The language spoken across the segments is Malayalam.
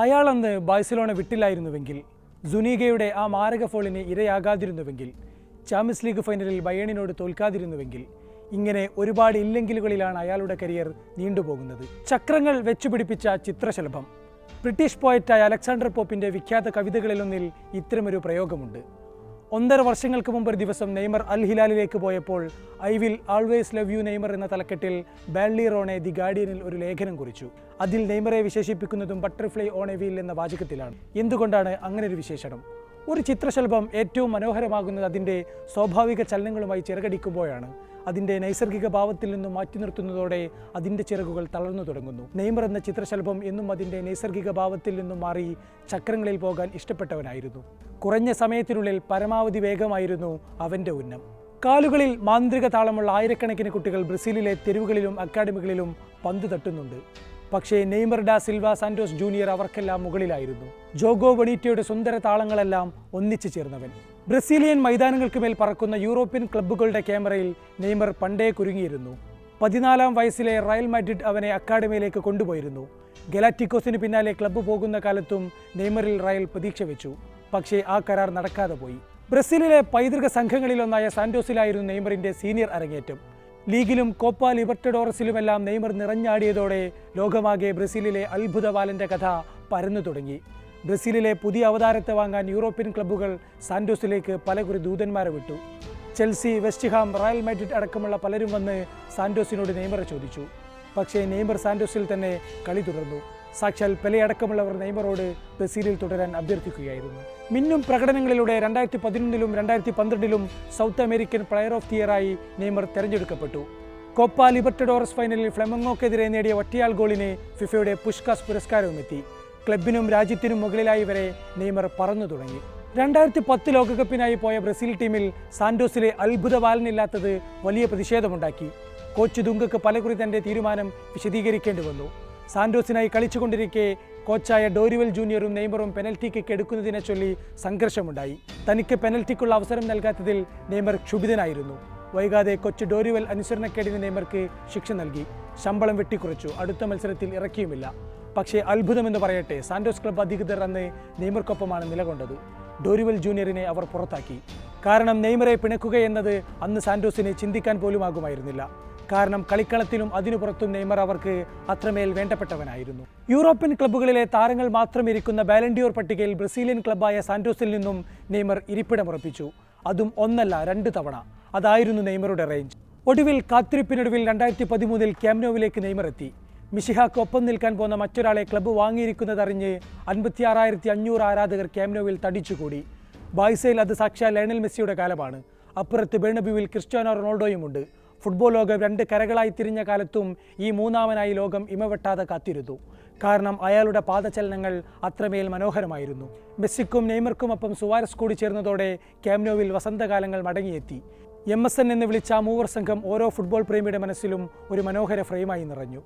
അയാൾ അന്ന് ബാഴ്സലോണ വിട്ടില്ലായിരുന്നുവെങ്കിൽ സുനീഗയുടെ ആ മാരക ഫോളിന് ഇരയാകാതിരുന്നുവെങ്കിൽ ചാമ്പ്യൻസ് ലീഗ് ഫൈനലിൽ ബയേണിനോട് തോൽക്കാതിരുന്നുവെങ്കിൽ ഇങ്ങനെ ഒരുപാട് ഇല്ലെങ്കിലുകളിലാണ് അയാളുടെ കരിയർ നീണ്ടുപോകുന്നത്. ചക്രങ്ങൾ വെച്ചുപിടിപ്പിച്ച ചിത്രശലഭം. ബ്രിട്ടീഷ് പോയറ്റായ അലക്സാണ്ടർ പോപ്പിന്റെ വിഖ്യാത കവിതകളിലൊന്നിൽ ഇത്തരമൊരു പ്രയോഗമുണ്ട്. ഒന്നര വർഷങ്ങൾക്ക് മുമ്പ് ഒരു ദിവസം നെയ്മർ അൽ ഹിലാലിലേക്ക് പോയപ്പോൾ I will always love you Neymar എന്ന തലക്കെട്ടിൽ ബാൻലി റോണെ ദി ഗാർഡിയനിൽ ഒരു ലേഖനം കുറിച്ചു. അതിൽ നെയ്മറെ വിശേഷിപ്പിക്കുന്നതും ബട്ടർഫ്ലൈ ഓൺ എ വീൽ എന്ന വാചകത്തിലാണ്. എന്തുകൊണ്ടാണ് അങ്ങനെ ഒരു വിശേഷണം? ഒരു ചിത്രശലഭം ഏറ്റവും മനോഹരമാകുന്നത് അതിന്റെ സ്വാഭാവിക ചലനങ്ങളുമായി ചിറകടിക്കുമ്പോഴാണ്. അതിന്റെ നൈസർഗിക ഭാവത്തിൽ നിന്നും മാറ്റി നിർത്തുന്നതോടെ അതിന്റെ ചിറകുകൾ തളർന്നു തുടങ്ങുന്നു. നെയ്മർ എന്ന ചിത്രശലഭം എന്നും അതിന്റെ നൈസർഗിക ഭാവത്തിൽ നിന്നും മാറി ചക്രങ്ങളിൽ പോകാൻ ഇഷ്ടപ്പെട്ടവനായിരുന്നു. കുറഞ്ഞ സമയത്തിനുള്ളിൽ പരമാവധി വേഗമായിരുന്നു അവന്റെ ഉന്നം. കാലുകളിൽ മാന്ത്രിക താളമുള്ള ആയിരക്കണക്കിന് കുട്ടികൾ ബ്രസീലിലെ തെരുവുകളിലും അക്കാഡമികളിലും പന്ത് തട്ടുന്നുണ്ട്. പക്ഷേ Neymar da Silva Santos junior അവർക്കെല്ലാം മുകളിലായിരുന്നു. ജോഗോ ബണീറ്റയുടെ സുന്ദര താളങ്ങളെല്ലാം ഒന്നിച്ചു ചേർന്നവൻ. ബ്രസീലിയൻ മൈതാനങ്ങൾക്ക് മേൽ പറക്കുന്ന യൂറോപ്യൻ ക്ലബ്ബുകളുടെ ക്യാമറയിൽ നെയ്മർ പണ്ടേ കുരുങ്ങിയിരുന്നു. പതിനാലാം വയസ്സിലെ റയൽ മാഡ്രിഡ് അവനെ അക്കാഡമിയിലേക്ക് കൊണ്ടുപോയിരുന്നു. ഗലാറ്റിക്കോസിന് പിന്നാലെ ക്ലബ്ബ് പോകുന്ന കാലത്തും നെയ്മറിൽ റയൽ പ്രതീക്ഷ വെച്ചു. പക്ഷേ ആ കരാർ നടക്കാതെ പോയി. ബ്രസീലിലെ പൈതൃക സംഘങ്ങളിലൊന്നായ സാന്റോസിലായിരുന്നു നെയ്മറിന്റെ സീനിയർ അരങ്ങേറ്റം. ലീഗിലും കോപ്പ ലിബർട്ടഡോറസിലുമെല്ലാം നെയ്മർ നിറഞ്ഞാടിയതോടെ ലോകമാകെ ബ്രസീലിലെ അത്ഭുത ബാലന്റെ കഥ പരന്നു തുടങ്ങി. ബ്രസീലിലെ പുതിയ അവതാരത്തെ വാങ്ങാൻ യൂറോപ്യൻ ക്ലബ്ബുകൾ സാന്റോസിലേക്ക് പലകുറി ദൂതന്മാരെ വിട്ടു. ചെൽസി വെസ്റ്റ്ഹാം റോയൽ മാഡ്രിഡ് അടക്കമുള്ള പലരും വന്ന് സാന്റോസിനോട് നെയ്മറെ ചോദിച്ചു. പക്ഷേ നെയ്മർ സാന്റോസിൽ തന്നെ കളി തുടർന്നു. സാക്ഷാൽ പെലയടക്കമുള്ളവർ നെയ്മറോട് ബ്രസീലിൽ തുടരാൻ അഭ്യർത്ഥിക്കുകയായിരുന്നു. മിന്നും പ്രകടനങ്ങളിലൂടെ രണ്ടായിരത്തി പതിനൊന്നിലും രണ്ടായിരത്തി പന്ത്രണ്ടിലും South American player of the ഇയറായി Neymar തെരഞ്ഞെടുക്കപ്പെട്ടു. കോപ്പ ലിബർട്ടഡോറസ് ഫൈനലിൽ ഫ്ലെമങ്ങോക്കെതിരെ നേടിയ ഒറ്റയാൾ ഗോളിന് ഫിഫയുടെ പുഷ്കാസ് പുരസ്കാരവും എത്തി ക്ലബിനും രാജ്യത്തിനും മുകളിലായി വരെ നെയ്മർ പറന്നു തുടങ്ങി. രണ്ടായിരത്തി പത്ത് ലോകകപ്പിനായി പോയ ബ്രസീൽ ടീമിൽ സാന്റോസിലെ അത്ഭുത ബാലനില്ലാത്തത് വലിയ പ്രതിഷേധമുണ്ടാക്കി. കോച്ച് ദുങ്കക്ക് പലകുറി തന്റെ തീരുമാനം വിശദീകരിക്കേണ്ടി വന്നു. സാന്റോസിനായി കളിച്ചുകൊണ്ടിരിക്കെ കോച്ചായ ഡോരിവൽ ജൂനിയറും നെയ്മറും പെനൽറ്റി കിക്ക് എടുക്കുന്നതിനെ ചൊല്ലി സംഘർഷമുണ്ടായി. തനിക്ക് പെനൽറ്റിക്കുള്ള അവസരം നൽകാത്തതിൽ നെയ്മർ ക്ഷുഭിതനായിരുന്നു. വൈകാതെ കൊച്ചു ഡോരിവൽ അനുസരണക്കേടിന് നെയ്മർക്ക് ശിക്ഷ നൽകി. ശമ്പളം വെട്ടിക്കുറച്ചു. അടുത്ത മത്സരത്തിൽ ഇറക്കിയുമില്ല. പക്ഷേ അത്ഭുതമെന്ന് പറയട്ടെ സാന്റോസ് ക്ലബ്ബ് അധികൃതർ അന്ന് നെയ്മർക്കൊപ്പമാണ് നിലകൊണ്ടത്. ഡോരിവൽ ജൂനിയറിനെ അവർ പുറത്താക്കി. കാരണം നെയ്മറെ പിണക്കുകയെന്നത് അന്ന് സാൻഡോസിനെ ചിന്തിക്കാൻ പോലുമാകുമായിരുന്നില്ല. കാരണം കളിക്കളത്തിലും അതിനു പുറത്തും നെയ്മർ അവർക്ക് അത്രമേൽ വേണ്ടപ്പെട്ടവനായിരുന്നു. യൂറോപ്യൻ ക്ലബ്ബുകളിലെ താരങ്ങൾ മാത്രം ഇരിക്കുന്ന ബാലൻഡിയോർ പട്ടികയിൽ ബ്രസീലിയൻ ക്ലബ്ബായ സാന്റോസിൽ നിന്നും നെയ്മർ ഇരിപ്പിടമുറപ്പിച്ചു. അതും ഒന്നല്ല രണ്ട് തവണ. അതായിരുന്നു നെയ്മറുടെ റേഞ്ച് ഒടുവിൽ കാത്തിരിപ്പിനൊടുവിൽ രണ്ടായിരത്തി പതിമൂന്നിൽ ക്യാമ്നോവിലേക്ക് നെയ്മർ എത്തി. മിഷിഹാക്ക് ഒപ്പം നിൽക്കാൻ പോകുന്ന മറ്റൊരാളെ ക്ലബ്ബ് വാങ്ങിയിരിക്കുന്നതറിഞ്ഞ് അൻപത്തിയാറായിരത്തി അഞ്ഞൂറ് ആരാധകർ ക്യാമ്നോവിൽ തടിച്ചുകൂടി. ബായ്സയിൽ അത് സാക്ഷാൽ ലയണൽ മെസ്സിയുടെ കാലമാണ്. അപ്പുറത്ത് ക്രിസ്റ്റ്യാനോ ക്രിസ്ത്യാനോ റൊണാൾഡോയുമുണ്ട് ഫുട്ബോൾ ലോകം രണ്ട് കരകളായി തിരിഞ്ഞ കാലത്തും ഈ മൂന്നാമനായി ലോകം ഇമവെട്ടാതെ കാത്തിരുന്നു. കാരണം അയാളുടെ പാദചലനങ്ങൾ അത്രമേൽ മനോഹരമായിരുന്നു. മെസ്സിക്കും നെയ്മർക്കും നെയ്മർക്കുമൊപ്പം സുവാരസ് കൂടി ചേർന്നതോടെ ക്യാമ്നോവിൽ വസന്തകാലങ്ങൾ മടങ്ങിയെത്തി. എം എസ് എൻ എന്ന് വിളിച്ച ആ മൂവർ സംഘം ഓരോ ഫുട്ബോൾ പ്രേമിയുടെ മനസ്സിലും ഒരു മനോഹര ഫ്രെയിമായി നിറഞ്ഞു.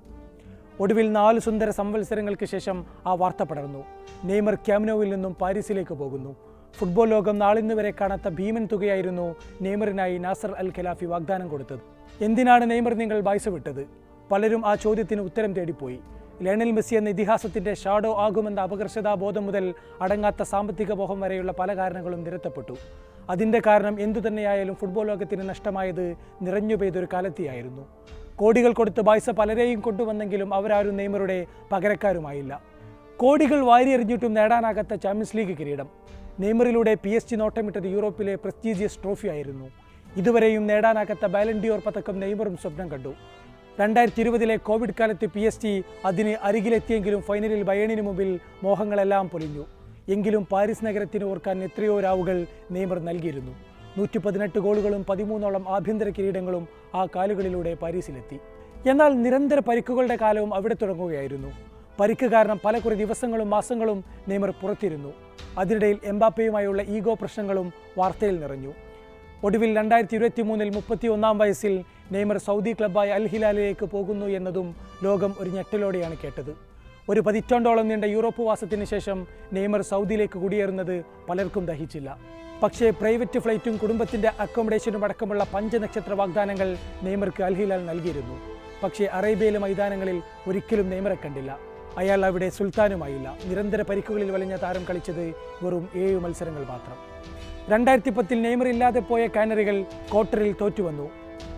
ഒടുവിൽ നാല് സുന്ദര സംവത്സരങ്ങൾക്ക് ശേഷം ആ വാർത്ത പടർന്നു. നെയ്മർ ക്യാമ്നോവിൽ നിന്നും പാരീസിലേക്ക് പോകുന്നു. ഫുട്ബോൾ ലോകം നാളിന്ന് വരെ കാണാത്ത ഭീമൻ തുകയായിരുന്നു നെയ്മറിനായി നാസർ അൽ ഖലാഫി വാഗ്ദാനം കൊടുത്തത്. എന്തിനാണ് നെയ്മർ നിങ്ങൾ ബായ്സ വിട്ടത്? പലരും ആ ചോദ്യത്തിന് ഉത്തരം തേടിപ്പോയി. ലയണൽ മെസ്സി എന്ന ഇതിഹാസത്തിന്റെ ഷാഡോ ആകുമെന്ന അപകർഷതാ ബോധം മുതൽ അടങ്ങാത്ത സാമ്പത്തിക മോഹം വരെയുള്ള പല കാരണങ്ങളും നിരത്തപ്പെട്ടു. അതിന്റെ കാരണം എന്തു തന്നെയായാലും ഫുട്ബോൾ ലോകത്തിന് നഷ്ടമായത് നിറഞ്ഞു പെയ്തൊരു കാലത്തെയായിരുന്നു. കോടികൾ കൊടുത്ത് ബായ്സ പലരെയും കൊണ്ടുവന്നെങ്കിലും അവരാരും നെയ്മറുടെ പകരക്കാരുമായില്ല. കോടികൾ വാരിയെറിഞ്ഞിട്ടും നേടാനാകാത്ത ചാമ്പ്യൻസ് ലീഗ് കിരീടം. നെയ്മറിലൂടെ പി എസ് ജി നോട്ടമിട്ടത് യൂറോപ്പിലെ പ്രസ്റ്റീജിയസ് ട്രോഫി ആയിരുന്നു ഇതുവരെയും നേടാനാകാത്ത ബാലൻഡിയോർ പതക്കം നെയ്മറും സ്വപ്നം കണ്ടു. രണ്ടായിരത്തി ഇരുപതിലെ കോവിഡ് കാലത്ത് പി എസ് ജി അതിന് അരികിലെത്തിയെങ്കിലും ഫൈനലിൽ ബയണിന് മുമ്പിൽ മോഹങ്ങളെല്ലാം പൊലിഞ്ഞു. എങ്കിലും പാരീസ് നഗരത്തിന് ഓർക്കാൻ എത്രയോ രാവുകൾ നെയ്മർ നൽകിയിരുന്നു. നൂറ്റി പതിനെട്ട് ഗോളുകളും പതിമൂന്നോളം ആഭ്യന്തര കിരീടങ്ങളും ആ കാലുകളിലൂടെ പാരീസിലെത്തി. എന്നാൽ നിരന്തര പരിക്കുകളുടെ കാലവും അവിടെ തുടങ്ങുകയായിരുന്നു. പരിക്ക് കാരണം പല കുറെ ദിവസങ്ങളും മാസങ്ങളും നെയ്മർ പുറത്തിരുന്നു. അതിനിടയിൽ എംബാപ്പയുമായുള്ള ഈഗോ പ്രശ്നങ്ങളും വാർത്തയിൽ നിറഞ്ഞു. ഒടുവിൽ രണ്ടായിരത്തി ഇരുപത്തി മൂന്നിൽ മുപ്പത്തി ഒന്നാം വയസ്സിൽ നെയ്മർ സൗദി ക്ലബ്ബായ അൽ ഹിലാലിലേക്ക് പോകുന്നു എന്നതും ലോകം ഒരു ഞെട്ടലോടെയാണ് കേട്ടത്. ഒരു പതിറ്റാണ്ടോളം നീണ്ട യൂറോപ്പ് വാസത്തിന് ശേഷം നെയ്മർ സൗദിയിലേക്ക് കുടിയേറുന്നത് പലർക്കും ദഹിച്ചില്ല. പക്ഷേ പ്രൈവറ്റ് ഫ്ലൈറ്റും കുടുംബത്തിന്റെ അക്കോമഡേഷനും അടക്കമുള്ള പഞ്ചനക്ഷത്ര വാഗ്ദാനങ്ങൾ നെയ്മർക്ക് അൽഹിലാൽ നൽകിയിരുന്നു. പക്ഷേ അറേബ്യയിലെ മൈതാനങ്ങളിൽ ഒരിക്കലും നെയ്മറെ കണ്ടില്ല. അയാൾ അവിടെ സുൽത്താനുമായില്ല. നിരന്തര പരിക്കുകളിൽ വലഞ്ഞ താരം കളിച്ചത് വെറും ഏഴ് മത്സരങ്ങൾ മാത്രം. രണ്ടായിരത്തി പത്തിൽ നെയ്മർ ഇല്ലാതെ പോയ കാനറികൾ ക്വാർട്ടറിൽ തോറ്റുവന്നു.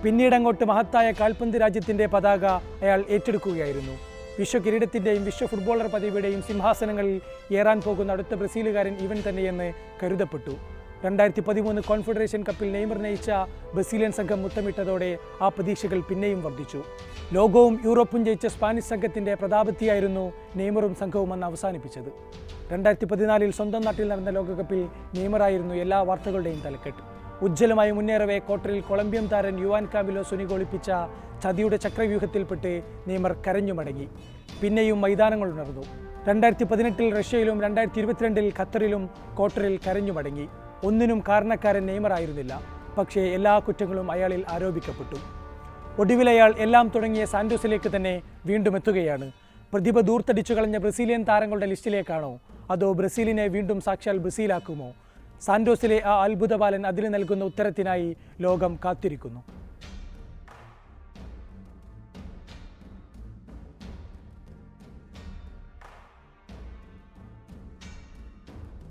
പിന്നീട് അങ്ങോട്ട് മഹത്തായ കാൽപന്ത് രാജ്യത്തിന്റെ പതാക അയാൾ ഏറ്റെടുക്കുകയായിരുന്നു. വിശ്വ കിരീടത്തിന്റെയും വിശ്വ ഫുട്ബോളർ പദവിയുടെയും സിംഹാസനങ്ങളിൽ ഏറാൻ പോകുന്ന അടുത്ത ബ്രസീലുകാരൻ ഇവൻ തന്നെയെന്ന് കരുതപ്പെട്ടു. രണ്ടായിരത്തി പതിമൂന്ന് കോൺഫെഡറേഷൻ കപ്പിൽ നെയ്മർ നയിച്ച ബ്രസീലിയൻ സംഘം മുത്തമിട്ടതോടെ ആ പ്രതീക്ഷകൾ പിന്നെയും വർദ്ധിച്ചു. ലോകവും യൂറോപ്പും ജയിച്ച സ്പാനിഷ് സംഘത്തിന്റെ പ്രതാപത്തിയായിരുന്നു നെയ്മറും സംഘവും അന്ന് അവസാനിപ്പിച്ചത്. രണ്ടായിരത്തി പതിനാലിൽ സ്വന്തം നാട്ടിൽ നടന്ന ലോകകപ്പിൽ നെയ്മറായിരുന്നു എല്ലാ വാർത്തകളുടെയും തലക്കെട്ട്. ഉജ്ജ്വലമായി മുന്നേറവേ ക്വാർട്ടറിൽ കൊളംബിയൻ താരൻ യുവാൻ കാമിലോ സുനി ഗോളിപ്പിച്ച ചതിയുടെ ചക്രവ്യൂഹത്തിൽപ്പെട്ട് നെയ്മർ കരഞ്ഞു മടങ്ങി. പിന്നെയും മൈതാനങ്ങൾ ഉണർന്നു. രണ്ടായിരത്തി പതിനെട്ടിൽ റഷ്യയിലും രണ്ടായിരത്തി ഇരുപത്തിരണ്ടിൽ ഖത്തറിലും ക്വാർട്ടറിൽ കരഞ്ഞു മടങ്ങി. ഒന്നിനും കാരണക്കാരൻ നെയ്മറായിരുന്നില്ല പക്ഷേ എല്ലാ കുറ്റങ്ങളും അയാളിൽ ആരോപിക്കപ്പെട്ടു. ഒടുവിൽ അയാൾ എല്ലാം തുടങ്ങിയ സാന്റോസിലേക്ക് തന്നെ വീണ്ടും എത്തുകയാണ്. പ്രതിഭ ദൂർത്തടിച്ചു കളഞ്ഞ ബ്രസീലിയൻ താരങ്ങളുടെ ലിസ്റ്റിലേക്കാണോ? അതോ ബ്രസീലിനെ വീണ്ടും സാക്ഷാൽ ബ്രസീലാക്കുമോ? സാന്റോസിലെ ആ അത്ഭുത ബാലൻ അതിന് നൽകുന്ന ഉത്തരത്തിനായി ലോകം കാത്തിരിക്കുന്നു.